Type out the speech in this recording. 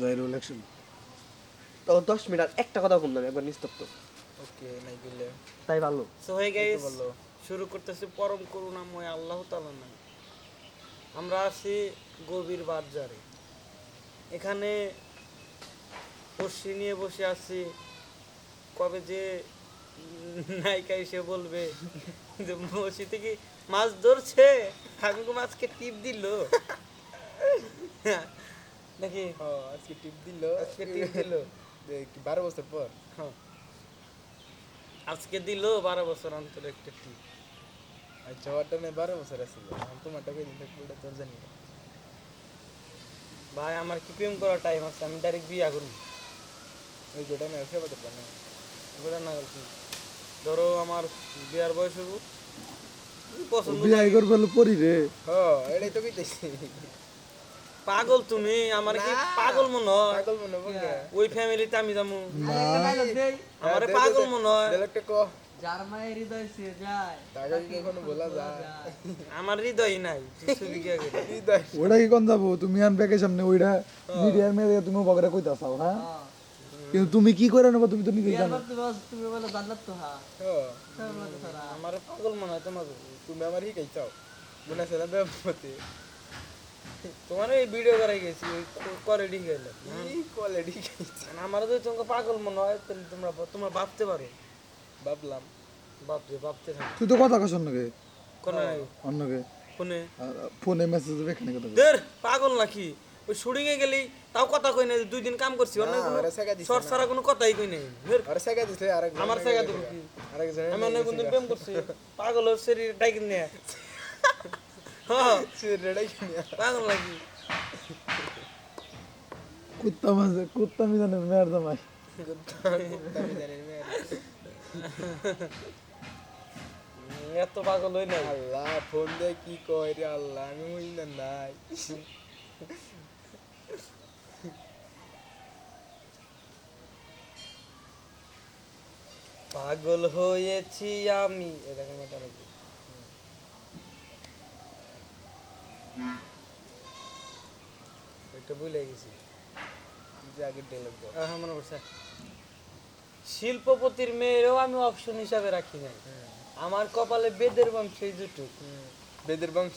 Zahirul action তখন দশ minute আর একটা কথা কম না একবার নিস্তব্ধ। ওকে নাই গেলে তাই ভালো। সো হে গাইস শুরু করতেছি পরম করুণাময় আল্লাহ তাআলা নাম। আমরা আছি গভীর বাজারে। এখানে পড়শি নিয়ে বসে আছি। কবে যে নায়িকা এসে বলবে যে বসি থেকে মাছ ধরছে? আমাকে মাছকে টিপ দিল। নাকি? ও আজকে টিপ দিল। আজকে টিপ দিল। কি বারো বছর পর? হ্যাঁ। আজকে দিল বারো বছর অন্তর একটা টিপ। আচ্ছা ওটা নেই বারো বছর আসছিল আমি তোমারটা কই দিন থাকব তোর জানি ভাই আমার কি প্রেম করার টাইম আছে? আমি ডাইরেক্ট বিয়া করব ওই গোটা নেই ফেবা তো না বুঝলেন না গেছি ধরো আমার বিয়ার বয়স হইব। পছন্দ বিয়ে করবে পরি রে। হ এটাই তো কইতেছি। পাগল তুমি আমার কি পাগল মনে হয়? পাগল মনে ওই ফ্যামিলিতে আমি যাব। না। আমারে পাগল মনে হয়। একটা ক। যার মায়ের হৃদয় সে যায়। তাকে কি কখনো বলা যায়? আমার হৃদয় নাই ছবি কি দেখ ওটা কি কোন যাব? তুমি আন ব্যাগের সামনে ওইটা মিডিয়ার মেয়ে তুমি বগরা কইতা চাও হ্যাঁ। কিন্তু তুমি কি করে নেব? তুমি তো নিজেই জানো। তুমি বলে জান্নাত তো হ্যাঁ। আমারে পাগল মনে হয় তোমাকে। তুমি আমার হি কাই চাও মনে আছে না দেবতে তোমার এই ভিডিও করাই গেছি করে ঠিক গেলে কি কোয়ালিটি খাইছে আমার যদি তোমাকে পাগল মনে হয় তাহলে তোমরা তোমরা ভাবতে পারো। ভাবলাম। ভাবতে ভাবতে থাকো। তুই তো কথা কস অন্যকে। কোনে? অন্যকে। কোনে? আর ফোনে মেসেজ এখানে কথা দের পাগল নাকি? ওই শুটিং এ গেলি তাও কথা কই নাই দুই দিন কাম করছি অন্য কোনো শর্ট ছাড়া কোনো কথাই কই নাই। আর শেখা দিছে আরেক আমার জায়গা দেবো। কি আরেক জন আমি অনেক কোনদিন প্রেম করছি পাগল শরীর ডাইকিন নিয়ে হ্যাঁ রেডাই কিনা পাগল নাকি কুত্তা মাঝে কুত্তা মিজানের মেয়ের জামাই না এত পাগল হই নাই। আল্লাহ ফোন দিয়ে কি কয় রে আল্লাহ আমি হই না নাই। পাগল হয়েছি আমি। এ দেখেন এটা ভুলে গেছি। যে আগে ডেলার দাও মনে পড়ছে। শিল্পপতির মেয়েরও আমি অপশন হিসাবে রাখি নাই। আমার কপালে বেদের বংশ এই দুটো বেদের বংশ